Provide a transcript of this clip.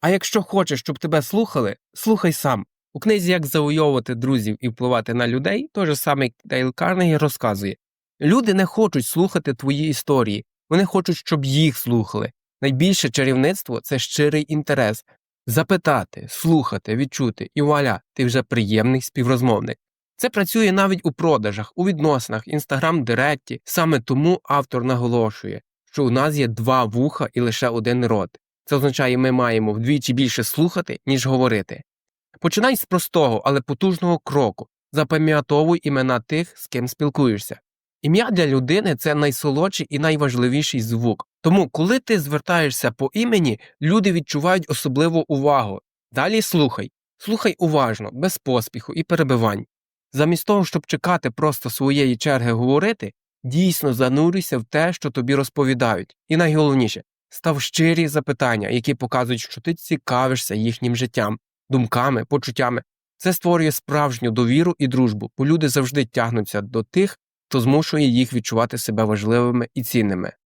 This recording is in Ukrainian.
А якщо хочеш, щоб тебе слухали, слухай сам. У книзі Як завойовувати друзів і впливати на людей, той же самий Дейл Карнегі розказує люди не хочуть слухати твої історії, вони хочуть, щоб їх слухали. Найбільше чарівництво це щирий інтерес запитати, слухати, відчути, і вуаля, ти вже приємний співрозмовник. Це працює навіть у продажах, у відносинах, інстаграм директі. Саме тому автор наголошує, що у нас є два вуха і лише один рот. Це означає, ми маємо вдвічі більше слухати, ніж говорити. Починай з простого, але потужного кроку. Запам'ятовуй імена тих, з ким спілкуєшся. Ім'я для людини це найсолодший і найважливіший звук. Тому, коли ти звертаєшся по імені, люди відчувають особливу увагу. Далі слухай. Слухай уважно, без поспіху і перебивань. Замість того, щоб чекати просто своєї черги говорити, дійсно занурюйся в те, що тобі розповідають. І найголовніше став щирі запитання, які показують, що ти цікавишся їхнім життям, думками, почуттями. Це створює справжню довіру і дружбу, бо люди завжди тягнуться до тих, хто змушує їх відчувати себе важливими і цінними.